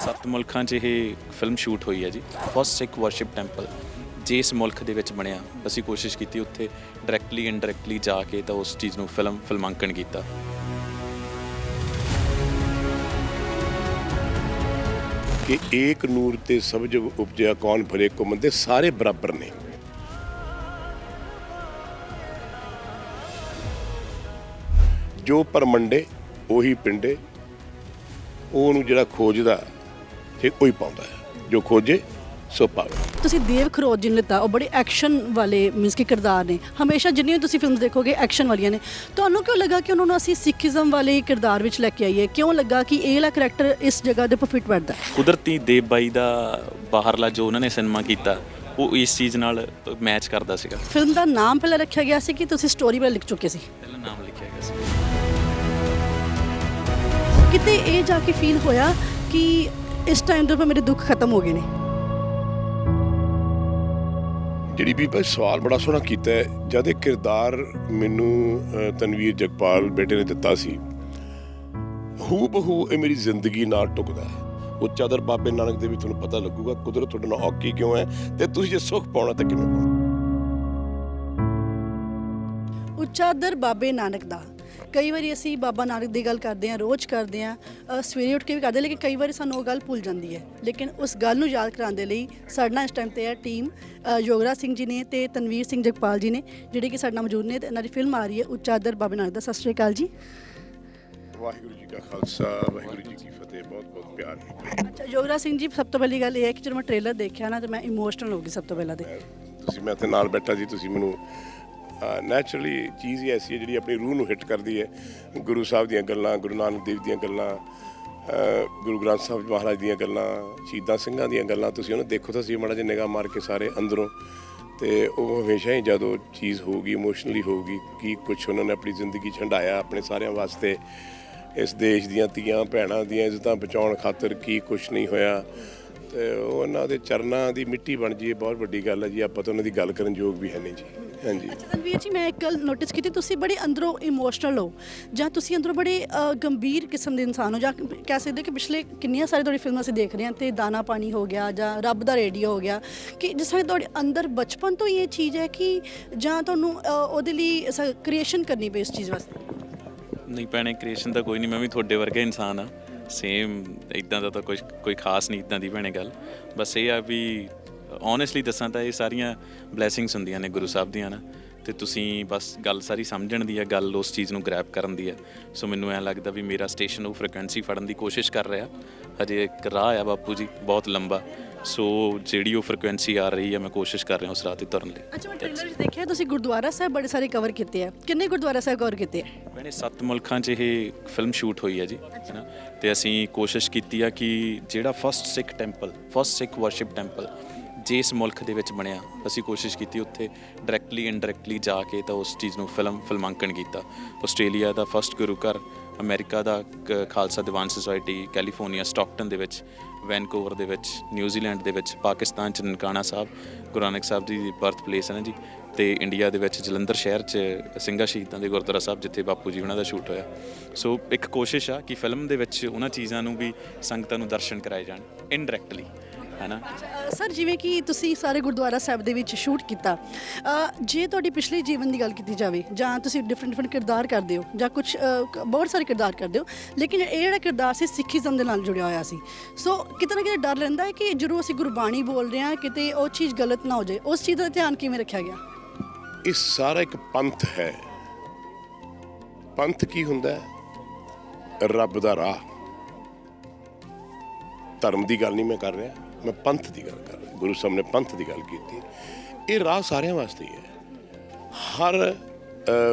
ਸੱਤ ਮੁਲਕਾਂ 'ਚ ਇਹ ਫਿਲਮ ਸ਼ੂਟ ਹੋਈ ਹੈ ਜੀ। ਫਸਟ ਸਿੱਖ ਵਰਸ਼ਿਪ ਟੈਂਪਲ ਜਿਸ ਮੁਲਕ ਦੇ ਵਿੱਚ ਬਣਿਆ, ਅਸੀਂ ਕੋਸ਼ਿਸ਼ ਕੀਤੀ ਉੱਥੇ ਡਾਇਰੈਕਟਲੀ ਇਨਡਾਇਰੈਕਟਲੀ ਜਾ ਕੇ ਤਾਂ ਉਸ ਚੀਜ਼ ਨੂੰ ਫਿਲਮ ਫਿਲਮਾਂਕਣ ਕੀਤਾ। ਕਿ ਏਕ ਨੂਰ ਤੇ ਸਭ ਜਗ ਉਪਜਿਆ ਕੌਣ ਭਲੇ ਕੋ ਮੰਦੇ ਸਾਰੇ ਬਰਾਬਰ ਨੇ। ਜੋ ਪਰਮੰਡੇ ਉਹੀ ਪਿੰਡੇ, ਉਹਨੂੰ ਜਿਹੜਾ ਖੋਜਦਾ ਤੇ ਉਹੀ ਪਾਉਂਦਾ ਹੈ ਜੋ ਖੋਜੇ ਸੋ ਪਾਵੇ। ਤੁਸੀਂ ਦੇਵ ਖਰੋਜ ਜੀ ਨੇ ਲਿੱਤਾ ਉਹ ਬੜੇ ਐਕਸ਼ਨ ਵਾਲੇ ਮੀਨਸ ਕਿ ਕਿਰਦਾਰ ਨੇ। ਹਮੇਸ਼ਾ ਜਿੰਨੀਆਂ ਵੀ ਤੁਸੀਂ ਫਿਲਮਸ ਦੇਖੋਗੇ ਐਕਸ਼ਨ ਵਾਲੀਆਂ ਨੇ। ਤੁਹਾਨੂੰ ਕਿਉਂ ਲੱਗਾ ਕਿ ਉਹਨਾਂ ਨੂੰ ਅਸੀਂ ਸਿੱਖੀਜ਼ਮ ਵਾਲੇ ਕਿਰਦਾਰ ਵਿੱਚ ਲੈ ਕੇ ਆਈਏ? ਕਿਉਂ ਲੱਗਾ ਕਿ ਇਹ ਵਾਲਾ ਕਰੈਕਟਰ ਇਸ ਜਗ੍ਹਾ ਦੇ ਉੱਪਰ ਫਿੱਟ ਬੈਠਦਾ ਹੈ? ਕੁਦਰਤੀ ਦੇਵ ਬਾਈ ਦਾ ਬਾਹਰਲਾ ਜੋ ਉਹਨਾਂ ਨੇ ਸਿਨੇਮਾ ਕੀਤਾ ਉਹ ਇਸ ਚੀਜ਼ ਨਾਲ ਮੈਚ ਕਰਦਾ ਸੀਗਾ। ਫਿਲਮ ਦਾ ਨਾਮ ਪਹਿਲਾਂ ਰੱਖਿਆ ਗਿਆ ਸੀ ਕਿ ਤੁਸੀਂ ਸਟੋਰੀ ਪਹਿਲਾਂ ਲਿਖ ਚੁੱਕੇ ਸੀ? ਪਹਿਲਾਂ ਨਾਮ ਲਿਖਿਆ ਗਿਆ ਸੀ। ਕਿਤੇ ਇਹ ਜਾ ਕੇ ਫੀਲ ਹੋਇਆ ਕਿ ਇਸ ਟਾਈਮ ਉੱਪਰ ਮੇਰੇ ਦੁੱਖ ਖਤਮ ਹੋ ਗਏ ਨੇ। ਜਿਹੜੀ ਵੀ ਭਾਈ ਸਵਾਲ ਬੜਾ ਸੋਹਣਾ ਕੀਤਾ ਹੈ ਜਦ ਇਹ ਕਿਰਦਾਰ ਮੈਨੂੰ ਤਨਵੀਰ ਜਗਪਾਲ ਬੇਟੇ ਨੇ ਦਿੱਤਾ ਸੀ ਹੂ ਬਹੂ ਇਹ ਮੇਰੀ ਜ਼ਿੰਦਗੀ ਨਾਲ ਟੁਕਦਾ ਹੈ। ਉਹ ਚਾਦਰ ਬਾਬੇ ਨਾਨਕ ਦੇ ਵੀ ਤੁਹਾਨੂੰ ਪਤਾ ਲੱਗੂਗਾ ਕੁਦਰਤ ਤੁਹਾਡੇ ਨਾਲ ਔਕੀ ਕਿਉਂ ਹੈ ਤੇ ਤੁਸੀਂ ਜੇ ਸੁੱਖ ਪਾਉਣਾ ਤਾਂ ਕਿਵੇਂ ਪਾਉਣਾ? ਉੱਚਾ ਦਰ ਬਾਬੇ ਨਾਨਕ ਦਾ। ਕਈ ਵਾਰੀ ਅਸੀਂ ਬਾਬਾ ਨਾਨਕ ਦੀ ਗੱਲ ਕਰਦੇ ਹਾਂ ਰੋਜ਼ ਕਰਦੇ ਹਾਂ ਸਵੇਰੇ ਉੱਠ ਕੇ ਵੀ ਕਰਦੇ ਲੇਕਿਨ ਕਈ ਵਾਰੀ ਸਾਨੂੰ ਉਹ ਗੱਲ ਭੁੱਲ ਜਾਂਦੀ ਹੈ। ਲੇਕਿਨ ਉਸ ਗੱਲ ਨੂੰ ਯਾਦ ਕਰਾਉਣ ਦੇ ਲਈ ਸਾਡੇ ਨਾਲ ਇਸ ਟਾਈਮ ਤੇ ਹੈ ਟੀਮ ਅ, ਯੋਗਰਾਜ ਸਿੰਘ ਜੀ ਨੇ ਤੇ ਤਨਵੀਰ ਸਿੰਘ ਜਗਪਾਲ ਜੀ ਨੇ ਜਿਹੜੇ ਕਿ ਸਾਡੇ ਨਾਲ ਮੌਜੂਦ ਨੇ ਤੇ ਇਹਨਾਂ ਦੀ ਫਿਲਮ ਆ ਰਹੀ ਹੈ ਉੱਚਾ ਦਰ ਬਾਬੇ ਨਾਨਕ ਦਾ। ਸਤਿ ਸ਼੍ਰੀ ਅਕਾਲ ਜੀ। ਵਾਹਿਗੁਰੂ ਜੀ ਕਾ ਖਾਲਸਾ ਵਾਹਿਗੁਰੂ ਜੀ ਕੀ ਫਤਿਹ ਬਹੁਤ ਬਹੁਤ ਪਿਆਰ ਅੱਛਾ ਯੋਗਰਾਜ ਸਿੰਘ ਜੀ ਸਭ ਤੋਂ ਪਹਿਲੀ ਗੱਲ ਇਹ ਹੈ ਕਿ ਜਦੋਂ ਮੈਂ ਟ੍ਰੇਲਰ ਦੇਖਿਆ ਨਾ ਤੇ ਮੈਂ ਇਮੋਸ਼ਨਲ ਹੋ ਗਈ ਸਭ ਤੋਂ ਪਹਿਲਾਂ ਤੇ। ਤੁਸੀਂ ਮੈਂ ਤੇ ਨਾਲ ਬੈਠਾ ਜੀ ਤੁਸੀਂ ਮੈਨੂੰ ਨੈਚੁਰਲੀ ਚੀਜ਼ ਹੀ ਐਸੀ ਹੈ ਜਿਹੜੀ ਆਪਣੀ ਰੂਹ ਨੂੰ ਹਿੱਟ ਕਰਦੀ ਹੈ। ਗੁਰੂ ਸਾਹਿਬ ਦੀਆਂ ਗੱਲਾਂ, ਗੁਰੂ ਨਾਨਕ ਦੇਵ ਦੀਆਂ ਗੱਲਾਂ ਗੁਰੂ ਗ੍ਰੰਥ ਸਾਹਿਬ ਮਹਾਰਾਜ ਦੀਆਂ ਗੱਲਾਂ, ਸ਼ਹੀਦਾਂ ਸਿੰਘਾਂ ਦੀਆਂ ਗੱਲਾਂ ਤੁਸੀਂ ਉਹਨੂੰ ਦੇਖੋ ਤਾਂ ਸੀ ਮਾੜਾ ਜਿਹਾ ਨਿਗਾਹ ਮਾਰ ਕੇ ਸਾਰੇ ਅੰਦਰੋਂ। ਤੇ ਉਹ ਹਮੇਸ਼ਾ ਹੀ ਜਦੋਂ ਚੀਜ਼ ਹੋਊਗੀ ਇਮੋਸ਼ਨਲੀ ਹੋਊਗੀ, ਕੀ ਕੁਝ ਉਹਨਾਂ ਨੇ ਆਪਣੀ ਜ਼ਿੰਦਗੀ ਛੰਡਾਇਆ ਆਪਣੇ ਸਾਰਿਆਂ ਵਾਸਤੇ, ਇਸ ਦੇਸ਼ ਦੀਆਂ ਧੀਆਂ, ਭੈਣਾਂ ਦੀਆਂ ਇੱਜ਼ਤਾਂ ਬਚਾਉਣ ਖਾਤਰ ਕੀ ਕੁਝ ਨਹੀਂ ਹੋਇਆ। ਤੇ ਉਹ ਉਹਨਾਂ ਦੇ ਚਰਨਾਂ ਦੀ ਮਿੱਟੀ ਬਣ ਜੀ ਇਹ ਬਹੁਤ ਵੱਡੀ ਗੱਲ ਹੈ ਜੀ। ਆਪਾਂ ਤਾਂ ਉਹਨਾਂ ਦੀ ਗੱਲ ਕਰਨ ਯੋਗ ਵੀ ਹੈ ਨਹੀਂ ਜੀ। ਹਾਂਜੀ। ਅੱਛਾ ਤਨਵੀਰ ਜੀ ਮੈਂ ਇੱਕ ਗੱਲ ਨੋਟਿਸ ਕੀਤੀ ਤੁਸੀਂ ਬੜੇ ਅੰਦਰੋਂ ਇਮੋਸ਼ਨਲ ਹੋ। ਜਾਂ ਤੁਸੀਂ ਅੰਦਰੋਂ ਬੜੇ ਅ, ਗੰਭੀਰ ਕਿਸਮ ਦੇ ਇਨਸਾਨ ਹੋ ਜਾਂ ਕਹਿ ਸਕਦੇ ਕਿ ਪਿਛਲੇ ਕਿੰਨੀਆਂ ਸਾਰੀ ਤੁਹਾਡੀ ਫਿਲਮਾਂ ਅਸੀਂ ਦੇਖ ਰਹੇ ਹਾਂ ਤੇ ਦਾਣਾ ਪਾਣੀ ਹੋ ਗਿਆ ਜਾਂ ਰੱਬ ਦਾ ਰੇਡੀਓ ਹੋ ਗਿਆ ਕਿ ਜਿਸ ਤਰ੍ਹਾਂ ਤੁਹਾਡੇ ਅੰਦਰ ਬਚਪਨ ਤੋਂ ਹੀ ਇਹ ਚੀਜ਼ ਹੈ ਕਿ ਜਾਂ ਤੁਹਾਨੂੰ ਅ, ਉਹਦੇ ਲਈ ਕ੍ਰੀਏਸ਼ਨ ਕਰਨੀ ਪਈ ਇਸ ਚੀਜ਼ ਵਾਸਤੇ? ਨਹੀਂ ਭੈਣੇ ਕ੍ਰੀਏਸ਼ਨ ਤਾਂ ਕੋਈ ਨਹੀਂ ਮੈਂ ਵੀ ਤੁਹਾਡੇ ਵਰਗਾ ਇਨਸਾਨ ਆ ਸੇਮ ਇਦਾਂ ਦਾ ਤਾਂ ਕੋਈ ਕੋਈ ਖਾਸ ਨਹੀਂ ਇਦਾਂ ਦੀ ਭੈਣੇ ਗੱਲ। ਬਸ ਇਹ ਆ ਵੀ ਓਨੈਸਟਲੀ ਦੱਸਾਂ ਤਾਂ ਇਹ ਸਾਰੀਆਂ ਬਲੇਸਿੰਗਸ ਹੁੰਦੀਆਂ ਨੇ ਗੁਰੂ ਸਾਹਿਬ ਦੀਆਂ ਨਾ। ਤੇ ਤੁਸੀਂ ਬਸ ਗੱਲ ਸਾਰੀ ਸਮਝਣ ਦੀ ਹੈ ਗੱਲ ਉਸ ਚੀਜ਼ ਨੂੰ ਗ੍ਰੈਬ ਕਰਨ ਦੀ ਹੈ। ਸੋ ਮੈਨੂੰ ਐਂ ਲੱਗਦਾ ਵੀ ਮੇਰਾ ਸਟੇਸ਼ਨ ਉਹ ਫ੍ਰੀਕੁਐਂਸੀ ਫੜਨ ਦੀ ਕੋਸ਼ਿਸ਼ ਕਰ ਰਿਹਾ। ਹਜੇ ਇੱਕ ਰਾਹ ਆ ਬਾਪੂ ਜੀ ਬਹੁਤ ਲੰਬਾ। ਸੋ ਜਿਹੜੀ ਉਹ ਫ੍ਰੀਕੁਐਂਸੀ ਆ ਰਹੀ ਹੈ ਮੈਂ ਕੋਸ਼ਿਸ਼ ਕਰ ਰਿਹਾ ਉਸ ਰਾਹ ਤੇ ਤੁਰਨ ਲਈ ਅੱਛਾ ਮੈਂ ਟ੍ਰੇਲਰ ਵਿੱਚ ਦੇਖਿਆ ਤੁਸੀਂ ਗੁਰਦੁਆਰਾ ਸਾਹਿਬ ਬੜੇ ਸਾਰੇ ਕਵਰ ਕੀਤੇ ਆ। ਕਿੰਨੇ ਗੁਰਦੁਆਰਾ ਸਾਹਿਬ ਕਵਰ ਕੀਤੇ ਆ? ਮੈਨੇ ਸੱਤ ਮੁਲਕਾਂ 'ਚ ਇਹ ਫਿਲਮ ਸ਼ੂਟ ਹੋਈ ਹੈ ਜੀ ਹੈਨਾ। ਤੇ ਅਸੀਂ ਕੋਸ਼ਿਸ਼ ਕੀਤੀ ਆ ਕਿ ਜਿਹੜਾ first Sikh temple first Sikh worship temple ਜਿਸ ਮੁਲਕ ਦੇ ਵਿੱਚ ਬਣਿਆ, ਅਸੀਂ ਕੋਸ਼ਿਸ਼ ਕੀਤੀ ਉੱਥੇ ਡਾਇਰੈਕਟਲੀ ਇਨਡਾਇਰੈਕਟਲੀ ਜਾ ਕੇ ਤਾਂ ਉਸ ਚੀਜ਼ ਨੂੰ ਫਿਲਮ, ਫਿਲਮਾਂਕਣ ਕੀਤਾ। ਆਸਟ੍ਰੇਲੀਆ ਦਾ ਫਸਟ ਗੁਰੂ ਘਰ, ਅਮਰੀਕਾ ਦਾ ਕ- Khalsa Diwan society California Stockton ਦੇ ਵਿੱਚ ਵੈਨਕੂਵਰ ਦੇ ਵਿੱਚ ਨਿਊਜ਼ੀਲੈਂਡ ਦੇ ਵਿੱਚ, ਪਾਕਿਸਤਾਨ ਚ ਨਨਕਾਣਾ ਸਾਹਿਬ, ਗੁਰੂ ਨਾਨਕ ਸਾਹਿਬ ਜੀ ਦੀ ਬਰਥ ਪਲੇਸ ਹੈ ਨਾ ਜੀ, ਤੇ ਇੰਡੀਆ ਦੇ ਵਿੱਚ ਜਲੰਧਰ ਸ਼ਹਿਰ ਚ ਸਿੰਘਾ ਸ਼ਹੀਦਾਂ ਦੇ ਗੁਰਦੁਆਰਾ ਸਾਹਿਬ ਜਿੱਥੇ ਬਾਪੂ ਜੀ ਉਹਨਾਂ ਦਾ ਸ਼ੂਟ ਹੋਇਆ। ਸੋ ਇੱਕ ਕੋਸ਼ਿਸ਼ ਆ ਕਿ ਫਿਲਮ ਦੇ ਵਿੱਚ ਉਹਨਾਂ ਚੀਜ਼ਾਂ ਨੂੰ ਵੀ ਸੰਗਤਾਂ ਨੂੰ ਦਰਸ਼ਨ ਕਰਾਏ ਜਾਣ ਇਨਡਾਇਰੈਕਟਲੀ ਹੈਨਾ? ਸਰ ਜਿਵੇਂ ਕਿ ਤੁਸੀਂ ਸਾਰੇ ਗੁਰਦੁਆਰਾ ਸਾਹਿਬ ਦੇ ਵਿੱਚ ਸ਼ੂਟ ਕੀਤਾ ਅ, ਜੇ ਤੁਹਾਡੀ ਪਿਛਲੇ ਜੀਵਨ ਦੀ ਗੱਲ ਕੀਤੀ ਜਾਵੇ ਜਾਂ ਤੁਸੀਂ ਡਿਫਰੈਂਟ ਡਿਫਰੈਂਟ ਕਿਰਦਾਰ ਕਰਦੇ ਹੋ ਜਾਂ ਕੁਝ ਬਹੁਤ ਸਾਰੇ ਕਿਰਦਾਰ ਕਰਦੇ ਹੋ ਲੇਕਿਨ ਇਹ ਜਿਹੜਾ ਕਿਰਦਾਰ ਸੀ ਸਿੱਖੀਜ਼ਮ ਦੇ ਨਾਲ ਜੁੜਿਆ ਹੋਇਆ ਸੀ। ਸੋ ਕਿਤੇ ਨਾ ਕਿਤੇ ਡਰ ਰਹਿੰਦਾ ਹੈ ਕਿ ਜਦੋਂ ਅਸੀਂ ਗੁਰਬਾਣੀ ਬੋਲ ਰਹੇ ਹਾਂ ਕਿਤੇ ਉਹ ਚੀਜ਼ ਗਲਤ ਨਾ ਹੋ ਜਾਏ। ਉਸ ਚੀਜ਼ ਦਾ ਧਿਆਨ ਕਿਵੇਂ ਰੱਖਿਆ ਗਿਆ? ਇਹ ਸਾਰਾ ਇੱਕ ਪੰਥ ਹੈ। ਪੰਥ ਕੀ ਹੁੰਦਾ ਹੈ? ਰੱਬ ਦਾ ਰਾਹ। ਧਰਮ ਦੀ ਗੱਲ ਨਹੀਂ ਮੈਂ ਕਰ ਰਿਹਾ। ਮੈਂ ਪੰਥ ਦੀ ਗੱਲ ਕਰ ਰਿਹਾ, ਗੁਰੂ ਸਾਹਿਬ ਨੇ ਪੰਥ ਦੀ ਗੱਲ ਕੀਤੀ। ਇਹ ਰਾਹ ਸਾਰਿਆਂ ਵਾਸਤੇ ਹੀ ਹੈ। ਹਰ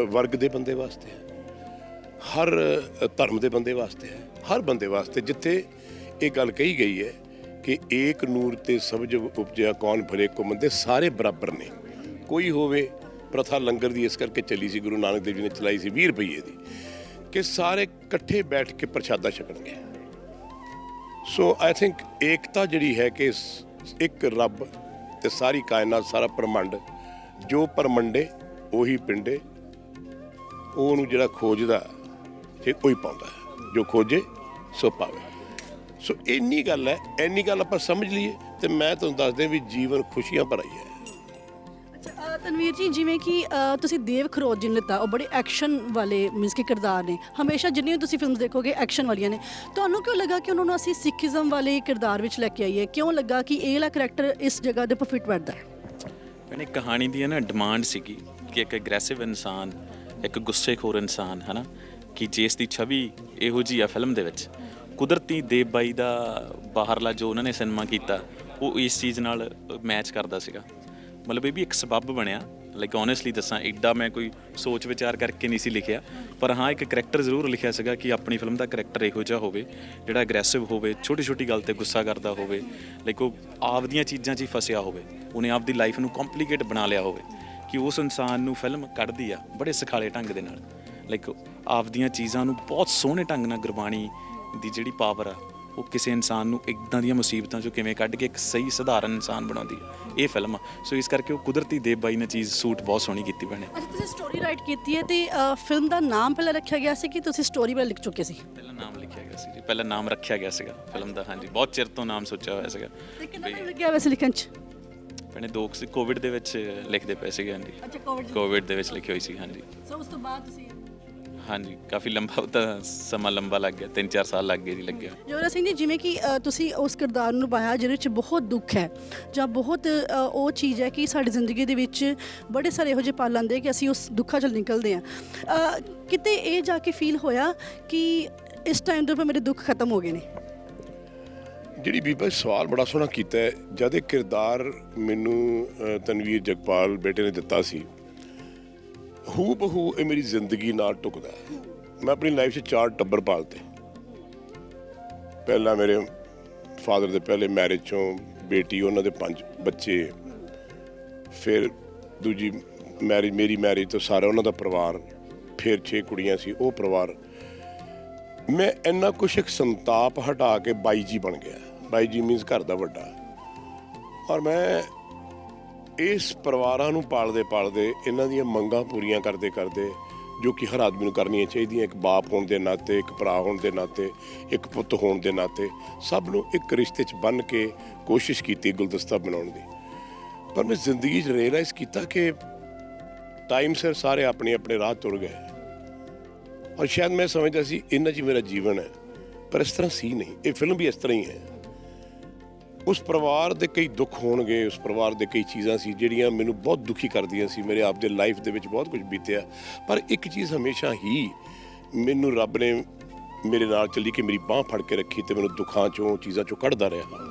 ਵਰਗ ਦੇ ਬੰਦੇ ਵਾਸਤੇ ਹੈ। ਹਰ ਧਰਮ ਦੇ ਬੰਦੇ ਵਾਸਤੇ ਹੈ। ਹਰ ਬੰਦੇ ਵਾਸਤੇ, ਜਿੱਥੇ ਇਹ ਗੱਲ ਕਹੀ ਗਈ ਹੈ ਕਿ ਏਕ ਨੂਰ ਤੇ ਸਬਜ ਉਪਜਿਆ, ਕੌਣ ਭਲੇ ਕੋ ਮੰਦੇ ਸਾਰੇ ਬਰਾਬਰ ਨੇ। ਕੋਈ ਹੋਵੇ, ਪ੍ਰਥਾ ਲੰਗਰ ਦੀ ਇਸ ਕਰਕੇ ਚੱਲੀ ਸੀ, ਗੁਰੂ ਨਾਨਕ ਦੇਵ ਜੀ ਨੇ ਚਲਾਈ ਸੀ 20 ਰੁਪਏ ਦੀ, ਕਿ ਸਾਰੇ ਇਕੱਠੇ ਬੈਠ ਕੇ ਪ੍ਰਸ਼ਾਦਾ ਛਕਣਗੇ। ਸੋ ਆਈ ਥਿੰਕ ਏਕਤਾ ਜਿਹੜੀ ਹੈ ਕਿ ਸ- ਇੱਕ ਰੱਬ ਤੇ ਸਾਰੀ ਕਾਇਨਾਤ, ਸਾਰਾ ਪ੍ਰਮੰਡ, ਜੋ ਪਰਮੰਡੇ, ਉਹੀ ਪਿੰਡੇ, ਉਹਨੂੰ ਜਿਹੜਾ ਖੋਜਦਾ ਤੇ ਉਹੀ ਪਾਉਂਦਾ। ਜੋ ਖੋਜੇ, ਸੋ ਪਾਵੇ। ਸੋ ਇੰਨੀ ਗੱਲ ਹੈ, ਇੰਨੀ ਗੱਲ ਆਪਾਂ ਸਮਝ ਲਈਏ ਤੇ ਮੈਂ ਤੁਹਾਨੂੰ ਦੱਸ ਦਿਆਂ ਵੀ ਜੀਵਨ ਖੁਸ਼ੀਆਂ ਭਰਾਈ ਹੈ। ਤਨਵੀਰ ਜੀ ਜਿਵੇਂ ਕਿ ਅ, ਤੁਸੀਂ ਦੇਵ ਖਰੋਜ ਜਿਨ ਲਿੱਤਾ ਉਹ ਬੜੇ ਐਕਸ਼ਨ ਵਾਲੇ ਮੀਨਸ ਕਿ ਕਿਰਦਾਰ ਨੇ। ਹਮੇਸ਼ਾ ਜਿੰਨੀ ਵੀ ਤੁਸੀਂ ਫਿਲਮਸ ਦੇਖੋਗੇ ਐਕਸ਼ਨ ਵਾਲੀਆਂ ਨੇ। ਤੁਹਾਨੂੰ ਕਿਉਂ ਲੱਗਾ ਕਿ ਉਹਨਾਂ ਨੂੰ ਅਸੀਂ ਸਿੱਖੀਜ਼ਮ ਵਾਲੇ ਕਿਰਦਾਰ ਵਿੱਚ ਲੈ ਕੇ ਆਈਏ? ਕਿਉਂ ਲੱਗਾ ਕਿ ਇਹ ਵਾਲਾ ਕਰੈਕਟਰ ਇਸ ਜਗ੍ਹਾ ਦੇ ਉੱਪਰ ਫਿੱਟ ਬੈਠਦਾ ਹੈ ਭੈਣੇ ਕਹਾਣੀ ਦੀ ਹੈ ਨਾ ਡਿਮਾਂਡ ਸੀਗੀ ਕਿ ਇੱਕ ਐਗਰੈਸਿਵ ਇਨਸਾਨ ਇੱਕ ਗੁੱਸੇਖੋਰ ਇਨਸਾਨ ਹੈ ਨਾ ਕਿ ਜਿਸ ਦੀ ਛਵੀ ਇਹੋ ਜੀ ਆ ਫਿਲਮ ਦੇ ਵਿੱਚ। ਕੁਦਰਤੀ ਦੇਵ ਬਾਈ ਦਾ ਬਾਹਰਲਾ ਜੋ ਉਹਨਾਂ ਨੇ ਸਿਨੇਮਾ ਕੀਤਾ ਉਹ ਇਸ ਚੀਜ਼ ਨਾਲ ਮੈਚ ਕਰਦਾ ਸੀਗਾ। ਮਤਲਬ ਇਹ ਵੀ ਇੱਕ ਸਬੱਬ ਬਣਿਆ। ਲਾਈਕ ਓਨੈਸਟਲੀ ਦੱਸਾਂ ਐਡਾ ਮੈਂ ਕੋਈ ਸੋਚ ਵਿਚਾਰ ਕਰਕੇ ਨਹੀਂ ਸੀ ਲਿਖਿਆ। ਪਰ ਹਾਂ, ਇੱਕ ਕਰੈਕਟਰ ਜ਼ਰੂਰ ਲਿਖਿਆ ਸੀਗਾ ਕਿ ਆਪਣੀ ਫਿਲਮ ਦਾ ਕਰੈਕਟਰ ਇਹੋ ਜਿਹਾ ਹੋਵੇ, ਜਿਹੜਾ ਅਗਰੈਸਿਵ ਹੋਵੇ ਛੋਟੀ ਛੋਟੀ ਗੱਲ ਤੇ ਗੁੱਸਾ ਕਰਦਾ ਹੋਵੇ। ਲਾਈਕ ਉਹ ਆਪਦੀਆਂ ਚੀਜ਼ਾਂ 'ਚ ਹੀ ਫਸਿਆ ਹੋਵੇ। ਉਹਨੇ ਆਪਦੀ ਲਾਈਫ ਨੂੰ ਕੰਪਲਿਕੇਟ ਬਣਾ ਲਿਆ ਹੋਵੇ ਕਿ ਉਸ ਇਨਸਾਨ ਨੂੰ ਫਿਲਮ ਕੱਢਦੀ ਆ, ਬੜੇ ਸਖਾਲੇ ਢੰਗ ਦੇ ਨਾਲ। ਲਾਈਕ ਆਪਦੀਆਂ ਚੀਜ਼ਾਂ ਨੂੰ ਬਹੁਤ ਸੋਹਣੇ ਢੰਗ ਨਾਲ ਗੁਰਬਾਣੀ ਦੀ ਜਿਹੜੀ ਪਾਵਰ ਆ ਉਹ ਕਿਸੇ ਇਨਸਾਨ ਨੂੰ ਇਦਾਂ ਦੀਆਂ ਮੁਸੀਬਤਾਂ ਚੋਂ ਕਿਵੇਂ ਕੱਢ ਕੇ ਇੱਕ ਸਹੀ ਸਧਾਰਨ ਇਨਸਾਨ ਬਣਾਉਂਦੀ ਹੈ? ਇਹ ਫਿਲਮ ਸੋ ਇਸ ਕਰਕੇ ਉਹ ਕੁਦਰਤੀ ਦੇਵ ਬਾਈ ਨੇ ਚੀਜ਼ ਸੂਟ ਬਹੁਤ ਸੋਹਣੀ ਕੀਤੀ ਭੈਣੇ। ਅੱਛਾ ਤੁਸੀਂ ਸਟੋਰੀ ਰਾਈਟ ਕੀਤੀ ਹੈ ਤੇ ਫਿਲਮ ਦਾ ਨਾਮ ਪਹਿਲਾਂ ਰੱਖਿਆ ਗਿਆ ਸੀ ਕਿ ਤੁਸੀਂ ਸਟੋਰੀ ਪਹਿਲਾਂ ਲਿਖ ਚੁੱਕੇ ਸੀ? ਪਹਿਲਾਂ ਨਾਮ ਲਿਖਿਆ ਗਿਆ ਸੀ ਜੀ। ਪਹਿਲਾਂ ਨਾਮ ਰੱਖਿਆ ਗਿਆ ਸੀਗਾ ਫਿਲਮ ਦਾ ਹਾਂਜੀ। ਬਹੁਤ ਚਿਰ ਤੋਂ ਨਾਮ ਸੋਚਿਆ ਹੋਇਆ ਸੀਗਾ। ਤੇ ਕਿੰਨਾ ਟਾਈਮ ਲੱਗਿਆ ਵੈਸੇ ਲਿਖਣ ਚ? ਭੈਣੇ ਦੋ ਕੋਵਿਡ ਦੇ ਵਿੱਚ ਲਿਖਦੇ ਪਏ ਸੀਗੇ ਹਾਂਜੀ। ਅੱਛਾ ਕੋਵਿਡ ਕੋਵਿਡ ਦੇ ਵਿੱਚ ਲਿਖੀ ਹੋਈ ਸੀ ਹਾਂਜੀ। ਸੋ ਉਸ ਤੋਂ ਬਾਅਦ ਤੁਸੀਂ ਹਾਂਜੀ ਕਾਫੀ ਲੰਬਾ ਤਾਂ ਸਮਾਂ ਲੰਬਾ ਲੱਗ ਗਿਆ 3-4 ਸਾਲ ਲੱਗ ਗਏ ਜੀ ਲੱਗਿਆ। ਜੋਰਾ ਸਿੰਘ ਜੀ ਜਿਵੇਂ ਕਿ ਅ, ਤੁਸੀਂ ਉਸ ਕਿਰਦਾਰ ਨੂੰ ਨਿਭਾਇਆ ਜਿਹਦੇ ਵਿੱਚ ਬਹੁਤ ਦੁੱਖ ਹੈ ਜਾਂ ਬਹੁਤ ਅ, ਉਹ ਚੀਜ਼ ਹੈ ਕਿ ਸਾਡੀ ਜ਼ਿੰਦਗੀ ਦੇ ਵਿੱਚ ਬੜੇ ਸਾਰੇ ਇਹੋ ਜਿਹੇ ਪਲ ਆਉਂਦੇ ਕਿ ਅਸੀਂ ਉਸ ਦੁੱਖਾਂ ਚੋਂ ਨਿਕਲਦੇ ਹਾਂ। ਅ, ਕਿਤੇ ਇਹ ਜਾ ਕੇ ਫੀਲ ਹੋਇਆ ਕਿ ਇਸ ਟਾਈਮ ਦੇ ਉੱਪਰ ਮੇਰੇ ਦੁੱਖ ਖਤਮ ਹੋ ਗਏ ਨੇ? ਜਿਹੜੀ ਬੀਬਾ ਸਵਾਲ ਬੜਾ ਸੋਹਣਾ ਕੀਤਾ ਹੈ ਜਦ ਇਹ ਕਿਰਦਾਰ ਮੈਨੂੰ ਤਨਵੀਰ ਜਗਪਾਲ ਬੇਟੇ ਨੇ ਦਿੱਤਾ ਸੀ ਹੂ ਬਹੂ ਇਹ ਮੇਰੀ ਜ਼ਿੰਦਗੀ ਨਾਲ ਟੁਕਦਾ ਹੈ। ਮੈਂ ਆਪਣੀ ਲਾਈਫ 'ਚ ਚਾਰ ਟੱਬਰ ਪਾਲਤੇ। ਪਹਿਲਾਂ ਮੇਰੇ ਫਾਦਰ ਦੇ ਪਹਿਲੇ ਮੈਰਿਜ ਚੋਂ ਬੇਟੀ, ਉਹਨਾਂ ਦੇ ਪੰਜ ਬੱਚੇ। ਫਿਰ ਦੂਜੀ ਮੈਰਿਜ ਮੇਰੀ ਮੈਰਿਜ ਤੋਂ ਸਾਰਾ ਉਹਨਾਂ ਦਾ ਪਰਿਵਾਰ, ਫਿਰ 6 ਕੁੜੀਆਂ ਸੀ, ਉਹ ਪਰਿਵਾਰ। ਮੈਂ ਇੰਨਾ ਕੁਛ ਇੱਕ ਸੰਤਾਪ ਹਟਾ ਕੇ ਬਾਈ ਜੀ ਬਣ ਗਿਆ। ਬਾਈ ਜੀ ਮੀਨਸ ਘਰ ਦਾ ਵੱਡਾ। ਔਰ ਮੈਂ ਇਸ ਪਰਿਵਾਰਾਂ ਨੂੰ ਪਾਲਦੇ ਪਾਲਦੇ ਇਹਨਾਂ ਦੀਆਂ ਮੰਗਾਂ ਪੂਰੀਆਂ ਕਰਦੇ ਕਰਦੇ ਜੋ ਕਿ ਹਰ ਆਦਮੀ ਨੂੰ ਕਰਨੀਆਂ ਚਾਹੀਦੀਆਂ, ਇੱਕ ਬਾਪ ਹੋਣ ਦੇ ਨਾਤੇ, ਇੱਕ ਭਰਾ ਹੋਣ ਦੇ ਨਾਤੇ, ਇੱਕ ਪੁੱਤ ਹੋਣ ਦੇ ਨਾਤੇ, ਸਭ ਨੂੰ ਇੱਕ ਰਿਸ਼ਤੇ 'ਚ ਬੰਨ ਕੇ ਕੋਸ਼ਿਸ਼ ਕੀਤੀ ਗੁਲਦਸਤਾ ਬਣਾਉਣ ਦੀ। ਪਰ ਮੈਂ ਜ਼ਿੰਦਗੀ 'ਚ ਰਿਅਲਾਈਜ਼ ਕੀਤਾ ਕਿ ਟਾਈਮ ਸਿਰ ਸਾਰੇ ਆਪਣੇ ਆਪਣੇ ਰਾਹ ਤੁਰ ਗਏ। ਔਰ ਸ਼ਾਇਦ ਮੈਂ ਸਮਝਦਾ ਸੀ ਇਹਨਾਂ 'ਚ ਮੇਰਾ ਜੀਵਨ ਹੈ, ਪਰ ਇਸ ਤਰ੍ਹਾਂ ਸੀ ਨਹੀਂ। ਇਹ ਫਿਲਮ ਵੀ ਇਸ ਤਰ੍ਹਾਂ ਹੀ ਹੈ। ਉਸ ਪਰਿਵਾਰ ਦੇ ਕਈ ਦੁੱਖ ਹੋਣਗੇ, ਉਸ ਪਰਿਵਾਰ ਦੇ ਕਈ ਚੀਜ਼ਾਂ ਸੀ, ਜਿਹੜੀਆਂ ਮੈਨੂੰ ਬਹੁਤ ਦੁਖੀ ਕਰਦੀਆਂ ਸੀ, ਮੇਰੇ ਆਪ ਦੇ ਲਾਈਫ ਦੇ ਵਿੱਚ ਬਹੁਤ ਕੁਝ ਬੀਤਿਆ। ਪਰ ਇੱਕ ਚੀਜ਼ ਹਮੇਸ਼ਾ ਹੀ ਮੈਨੂੰ ਰੱਬ ਨੇ ਮੇਰੇ ਨਾਲ ਚੱਲੀ ਕਿ ਮੇਰੀ ਬਾਹ ਫੜ ਕੇ ਰੱਖੀ ਤੇ ਮੈਨੂੰ ਦੁੱਖਾਂ ਚੋਂ, ਚੀਜ਼ਾਂ ਚੋਂ ਕੱਢਦਾ ਰਿਹਾ।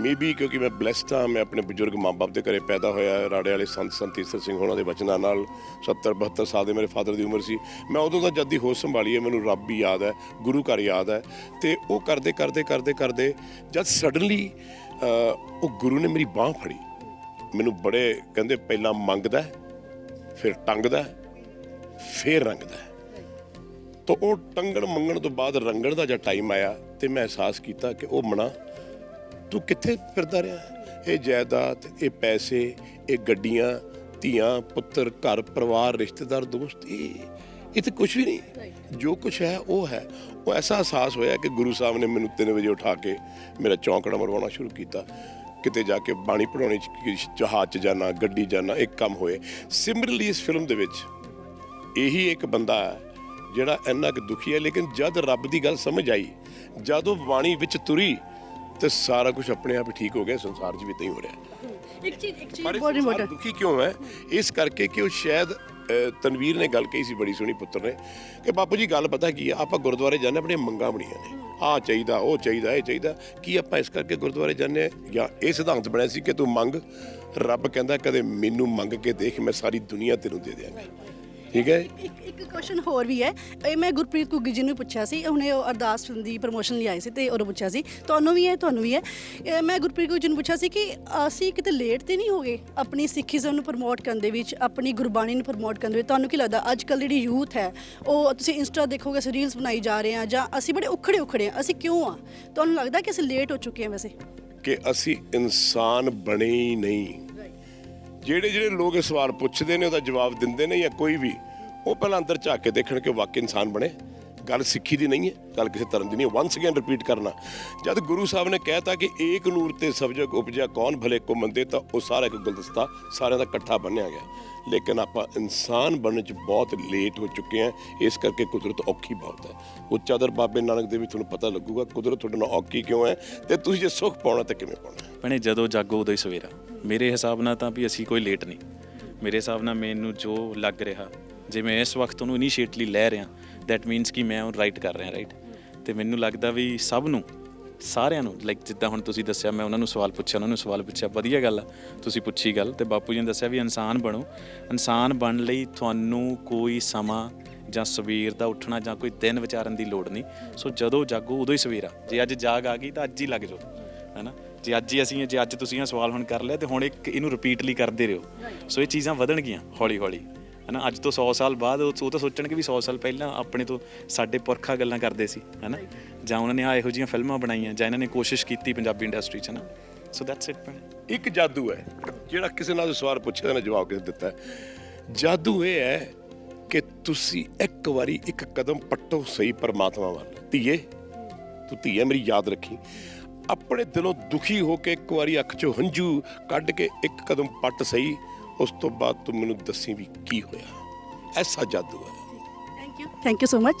ਮੇਬੀ ਕਿਉਂਕਿ ਮੈਂ ਬlesed ਹਾਂ, ਮੈਂ ਆਪਣੇ ਬਜ਼ੁਰਗ ਮਾਪੇ ਦੇ ਘਰੇ ਪੈਦਾ ਹੋਇਆ, ਰਾੜੇ ਵਾਲੇ ਸੰਤ ਸੰਤ ਈਸਰ ਸਿੰਘ ਉਹਨਾਂ ਦੇ ਬਚਨਾਂ ਨਾਲ 70 72 ਸਾਲ ਦੇ ਮੇਰੇ ਫਾਦਰ ਦੀ ਉਮਰ ਸੀ। ਮੈਂ ਉਦੋਂ ਦਾ ਜਦ ਦੀ ਹੋਸ਼ ਸੰਭਾਲੀ ਹੈ, ਮੈਨੂੰ ਰੱਬ ਵੀ ਯਾਦ ਹੈ, ਗੁਰੂ ਘਰ ਯਾਦ ਹੈ। ਤੇ ਉਹ ਕਰਦੇ ਕਰਦੇ ਕਰਦੇ ਕਰਦੇ ਜਦ ਸਡਨਲੀ ਉਹ ਗੁਰੂ ਨੇ ਮੇਰੀ ਬਾਹ ਫੜੀ। ਮੈਨੂੰ ਬੜੇ ਕਹਿੰਦੇ ਪਹਿਲਾਂ ਮੰਗਦਾ, ਫਿਰ ਟੰਗਦਾ, ਫਿਰ ਰੰਗਦਾ। ਤਾਂ ਉਹ ਟੰਗਣ ਮੰਗਣ ਤੋਂ ਬਾਅਦ ਰੰਗਣ ਦਾ ਜਦ ਟਾਈਮ ਆਇਆ ਤੇ ਮੈਂ ਅਹਿਸਾਸ ਕੀਤਾ ਕਿ ਉਹ ਮਣਾ ਤੂੰ ਕਿੱਥੇ ਫਿਰਦਾ ਰਿਹਾ? ਇਹ ਜਾਇਦਾਦ, ਇਹ ਪੈਸੇ, ਇਹ ਗੱਡੀਆਂ, ਧੀਆਂ, ਪੁੱਤਰ, ਘਰ, ਪਰਿਵਾਰ, ਰਿਸ਼ਤੇਦਾਰ, ਦੋਸਤ, ਇਹ ਇਹ ਤੇ ਕੁਝ ਵੀ ਨਹੀਂ। ਜੋ ਕੁਝ ਹੈ, ਉਹ ਹੈ। ਉਹ ਐਸਾ ਅਹਿਸਾਸ ਹੋਇਆ ਕਿ ਗੁਰੂ ਸਾਹਿਬ ਨੇ ਮੈਨੂੰ 3 ਵਜੇ ਉਠਾ ਕੇ ਮੇਰਾ ਚੌਂਕੜਾ ਮਰਵਾਉਣਾ ਸ਼ੁਰੂ ਕੀਤਾ। ਕਿਤੇ ਜਾ ਕੇ ਬਾਣੀ ਪੜਾਉਣੀ ਚ ਜਹਾਜ਼ 'ਚ ਜਾਣਾ, ਗੱਡੀ ਜਾਣਾ, ਇੱਕ ਕੰਮ ਹੋਏ। ਸਿਮਰਲੀ ਇਸ ਫਿਲਮ ਦੇ ਵਿੱਚ ਇਹੀ ਇੱਕ ਬੰਦਾ ਹੈ, ਜਿਹੜਾ ਇੰਨਾ ਕੁ ਦੁਖੀ ਹੈ, ਲੇਕਿਨ ਜਦ ਰੱਬ ਦੀ ਗੱਲ ਸਮਝ ਆਈ, ਜਦ ਉਹ ਬਾਣੀ ਵਿੱਚ ਤੁਰੀ ਤੇ ਸਾਰਾ ਕੁਝ ਆਪਣੇ ਆਪ ਹੀ ਠੀਕ ਹੋ ਗਿਆ ਸੰਸਾਰ 'ਚ ਵੀ ਤਾਂ ਹੀ ਹੋ ਰਿਹਾ। ਇੱਕ ਚੀਜ਼ ਇੱਕ ਚੀਜ਼ ਬਹੁਤ ਸੰਸਾਰ ਇੰਪੋਰਟੈਂਟ ਦੁਖੀ ਕਿਉਂ ਹੈ? ਇਸ ਕਰਕੇ ਕਿ ਉਹ ਸ਼ਾਇਦ ਤਨਵੀਰ ਨੇ ਗੱਲ ਕਹੀ ਸੀ ਬੜੀ ਸੋਹਣੀ ਪੁੱਤਰ ਨੇ ਕਿ ਬਾਪੂ ਜੀ ਗੱਲ ਪਤਾ ਕੀ ਆ ਆਪਾਂ ਗੁਰਦੁਆਰੇ ਜਾਂਦੇ ਆਪਣੀਆਂ ਮੰਗਾਂ ਬਣੀਆਂ ਨੇ। ਆਹ ਚਾਹੀਦਾ ਉਹ ਚਾਹੀਦਾ ਇਹ ਚਾਹੀਦਾ ਕੀ ਆਪਾਂ ਇਸ ਕਰਕੇ ਗੁਰਦੁਆਰੇ ਜਾਂਦੇ ਹਾਂ? ਜਾਂ ਇਹ ਸਿਧਾਂਤ ਬਣਿਆ ਸੀ ਕਿ ਤੂੰ ਮੰਗ ਰੱਬ ਕਹਿੰਦਾ ਕਦੇ ਮੈਨੂੰ ਮੰਗ ਕੇ ਦੇਖ ਮੈਂ ਸਾਰੀ ਦੁਨੀਆ ਤੈਨੂੰ ਦੇ ਦਿਆਂਗਾ। ਠੀਕ ਹੈ ਇੱਕ ਇੱਕ ਕੁਐਸਚਨ ਹੋਰ ਵੀ ਹੈ। ਇਹ ਮੈਂ ਗੁਰਪ੍ਰੀਤ ਘੁੱਗੀ ਜੀ ਨੂੰ ਪੁੱਛਿਆ ਸੀ। ਹੁਣੇ ਉਹ ਅਰਦਾਸ ਫਿਲਮ ਦੀ ਪ੍ਰੋਮੋਸ਼ਨ ਲਈ ਆਏ ਸੀ ਤੇ ਉਹਨੂੰ ਪੁੱਛਿਆ ਸੀ। ਤੁਹਾਨੂੰ ਵੀ ਹੈ ਤੁਹਾਨੂੰ ਵੀ ਹੈ। ਇਹ ਮੈਂ ਗੁਰਪ੍ਰੀਤ ਘੁੱਗੀ ਜੀ ਨੂੰ ਪੁੱਛਿਆ ਸੀ ਕਿ ਅਸੀਂ ਕਿਤੇ ਲੇਟ ਤੇ ਨਹੀਂ ਹੋ ਗਏ ਆਪਣੀ ਸਿੱਖੀਜ਼ਮ ਨੂੰ ਪ੍ਰਮੋਟ ਕਰਨ ਦੇ ਵਿੱਚ ਆਪਣੀ ਗੁਰਬਾਣੀ ਨੂੰ ਪ੍ਰਮੋਟ ਕਰਨ ਦੇ ਵਿੱਚ। ਤੁਹਾਨੂੰ ਕੀ ਲੱਗਦਾ ਅੱਜ ਕੱਲ੍ਹ ਜਿਹੜੀ ਯੂਥ ਹੈ ਉਹ ਤੁਸੀਂ ਇੰਸਟਾ ਦੇਖੋਗੇ ਅਸੀਂ ਰੀਲਸ ਬਣਾਈ ਜਾ ਰਹੇ ਹਾਂ ਜਾਂ ਅਸੀਂ ਬੜੇ ਉਖੜੇ ਉਖੜੇ ਹਾਂ ਅਸੀਂ ਕਿਉਂ ਆ ਤੁਹਾਨੂੰ ਲੱਗਦਾ ਕਿ ਅਸੀਂ ਲੇਟ ਹੋ ਚੁੱਕੇ ਹਾਂ ਵੈਸੇ? ਕਿ ਅਸੀਂ ਇਨਸਾਨ ਬਣੇ ਹੀ ਨਹੀਂ। ਜਿਹੜੇ ਜਿਹੜੇ ਲੋਕ ਇਹ ਸਵਾਲ ਪੁੱਛਦੇ ਨੇ, ਉਹਦਾ ਜਵਾਬ ਦਿੰਦੇ ਨੇ ਜਾਂ ਕੋਈ ਵੀ, ਉਹ ਪਹਿਲਾਂ ਅੰਦਰ ਝਾਕ ਕੇ ਦੇਖਣ ਕਿ ਉਹ ਵਾਕਈ ਇਨਸਾਨ ਬਣੇ। ਗੱਲ ਸਿੱਖੀ ਦੀ ਨਹੀਂ ਹੈ, ਗੱਲ ਕਿਸੇ ਧਰਮ ਦੀ ਨਹੀਂ ਹੈ। ਵਾਂਸ ਅਗੇਨ ਰਿਪੀਟ ਕਰਨਾ। ਜਦ ਗੁਰੂ ਸਾਹਿਬ ਨੇ ਕਹਿਤਾ ਕਿ ਏਕ ਨੂਰ ਤੇ ਸਭ ਜਗ ਉਪਜਿਆ ਕੌਣ ਭਲੇ ਕੋ ਮੰਦੇ, ਤਾਂ ਉਹ ਸਾਰਾ ਇੱਕ ਗੁਲਦਸਤਾ ਸਾਰਿਆਂ ਦਾ ਇਕੱਠਾ ਬੰਨਿਆ ਗਿਆ। ਲੇਕਿਨ ਆਪਾਂ ਇਨਸਾਨ ਬਣਨ ਚ ਬਹੁਤ ਲੇਟ ਹੋ ਚੁੱਕੇ ਹਾਂ। ਇਸ ਕਰਕੇ ਕੁਦਰਤ ਔਖੀ ਬਹੁਤ ਹੈ। ਉਹ ਚਾਦਰ ਬਾਬੇ ਨਾਨਕ ਦੇਵ ਵੀ ਤੁਹਾਨੂੰ ਪਤਾ ਲੱਗੂਗਾ ਕੁਦਰਤ ਤੁਹਾਡੇ ਨਾਲ ਔਖੀ ਕਿਉਂ ਹੈ ਤੇ ਤੁਸੀਂ ਜੇ ਸੁੱਖ ਪਾਉਣਾ ਤਾਂ ਕਿਵੇਂ ਪਾਉਣਾ? ਭੈਣੇ, ਜਦੋਂ ਜਾਗੋ ਉਦੋਂ ਹੀ ਸਵੇਰਾ। ਮੇਰੇ ਹਿਸਾਬ ਨਾਲ ਤਾਂ ਵੀ ਅਸੀਂ ਕੋਈ ਲੇਟ ਨਹੀਂ। ਮੇਰੇ ਹਿਸਾਬ ਨਾਲ ਮੈਨੂੰ ਜੋ ਲੱਗ ਰਿਹਾ ਜੇ ਮੈਂ ਇਸ ਵਕਤ ਉਹਨੂੰ ਇਨੀਸ਼ੀਏਟਲੀ ਲੈ ਰਿਹਾ ਦੈਟ ਮੀਨਸ ਕਿ ਮੈਂ ਉਹ ਰਾਈਟ ਕਰ ਰਿਹਾ ਰਾਈਟ ਤੇ ਮੈਨੂੰ ਲੱਗਦਾ ਵੀ ਸਭ ਨੂੰ ਸਾਰਿਆਂ ਨੂੰ ਲਾਈਕ ਜਿੱਦਾਂ ਹੁਣ ਤੁਸੀਂ ਦੱਸਿਆ ਮੈਂ ਉਹਨਾਂ ਨੂੰ ਸਵਾਲ ਪੁੱਛਿਆ ਉਹਨਾਂ ਨੂੰ ਸਵਾਲ ਪੁੱਛਿਆ ਵਧੀਆ ਗੱਲ ਆ ਤੁਸੀਂ ਪੁੱਛੀ ਗੱਲ ਤੇ ਬਾਪੂ ਜੀ ਨੇ ਦੱਸਿਆ ਵੀ ਇਨਸਾਨ ਬਣੋ। ਇਨਸਾਨ ਬਣਨ ਲਈ ਤੁਹਾਨੂੰ ਕੋਈ ਸਮਾਂ ਜਾਂ ਸਵੇਰ ਦਾ ਉੱਠਣਾ ਜਾਂ ਕੋਈ ਦਿਨ ਵਿਚਾਰਨ ਦੀ ਲੋੜ ਨਹੀਂ। ਸੋ ਜਦੋਂ ਜਾਗੋ ਉਦੋਂ ਹੀ ਸਵੇਰਾ ਜੇ ਅੱਜ ਜਾਗ ਆ ਗਈ ਤਾਂ ਅੱਜ ਹੀ ਲੱਗ ਜਾਓ ਹੈਨਾ? ਜੇ ਅੱਜ ਹੀ ਅਸੀਂ ਜੇ ਅੱਜ ਤੁਸੀਂ ਇਹ ਸਵਾਲ ਹੁਣ ਕਰ ਲਿਆ ਤੇ ਹੁਣ ਇੱਕ ਇਹਨੂੰ ਰਿਪੀਟਲੀ ਕਰਦੇ ਰਹੋ। ਸੋ ਇਹ ਚੀਜ਼ਾਂ ਵਧਣਗੀਆਂ ਹੌਲੀ ਹੌਲੀ ਹੈਨਾ, ਅੱਜ ਤੋਂ 100 ਸਾਲ ਬਾਅਦ ਉਹ ਉਹ ਤਾਂ ਸੋਚਣਗੇ ਵੀ 100 ਸਾਲ ਪਹਿਲਾਂ ਆਪਣੇ ਤੋਂ ਸਾਡੇ ਪੁਰਖਾ ਗੱਲਾਂ ਕਰਦੇ ਸੀ, ਹੈਨਾ। ਜਾਂ ਉਹਨਾਂ ਨੇ ਆ ਇਹੋ ਜਿਹੀਆਂ ਫਿਲਮਾਂ ਬਣਾਈਆਂ, ਜਾਂ ਇਹਨਾਂ ਨੇ ਕੋਸ਼ਿਸ਼ ਕੀਤੀ ਪੰਜਾਬੀ ਇੰਡਸਟਰੀ 'ਚ ਨਾ ਸੋ ਦੈਟਸ ਇਟ ਇੱਕ ਜਾਦੂ ਹੈ, ਜਿਹੜਾ ਕਿਸੇ ਨਾਲ ਸਵਾਲ ਪੁੱਛਿਆ ਨੇ ਜਵਾਬ ਕਿਸ ਦਿੱਤਾ ਜਾਦੂ ਇਹ ਹੈ ਕਿ ਤੁਸੀਂ ਇੱਕ ਵਾਰੀ ਇੱਕ ਕਦਮ ਪੱਟੋ ਸਹੀ ਪਰਮਾਤਮਾ ਵੱਲ। ਧੀਏ, ਤੂੰ ਧੀਏ ਮੇਰੀ ਯਾਦ ਰੱਖੀ। ਆਪਣੇ ਦਿਲੋਂ ਦੁਖੀ ਹੋ ਕੇ ਇੱਕ ਵਾਰੀ ਅੱਖ 'ਚੋਂ ਹੰਝੂ ਕੱਢ ਕੇ ਇੱਕ ਕਦਮ ਪੱਟ ਸਹੀ ਉਸ ਤੋਂ ਬਾਅਦ ਤੂੰ ਮੈਨੂੰ ਦੱਸੀ ਵੀ ਕੀ ਹੋਇਆ। ਐਸਾ ਜਾਦੂ ਹੈ। Thank you thank you so much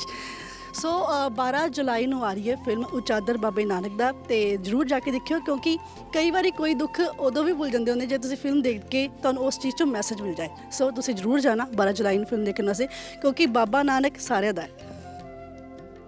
so 12 ਜੁਲਾਈ ਨੂੰ ਆ ਰਹੀ ਹੈ ਫਿਲਮ ਉਚਾਦਰ ਬਾਬੇ ਨਾਨਕ ਦਾ ਤੇ ਜਰੂਰ ਜਾ ਕੇ ਦੇਖਿਓ ਕਿਉਂਕਿ ਕਈ ਵਾਰੀ ਕੋਈ ਦੁੱਖ ਉਦੋਂ ਵੀ ਭੁੱਲ ਜਾਂਦੇ ਹੁੰਦੇ ਜੇ ਤੁਸੀਂ ਫਿਲਮ ਦੇਖ ਕੇ ਤੁਹਾਨੂੰ ਉਸ ਚੀਜ਼ ਤੋਂ ਮੈਸੇਜ ਮਿਲ ਜਾਏ। ਸੋ ਤੁਸੀਂ ਜਰੂਰ ਜਾਣਾ 12 ਜੁਲਾਈ ਨੂੰ ਫਿਲਮ ਦੇਖਣ ਵਾਸਤੇ ਕਿਉਂਕਿ ਬਾਬਾ ਨਾਨਕ ਸਾਰਿਆਂ ਦਾ ਹੈ।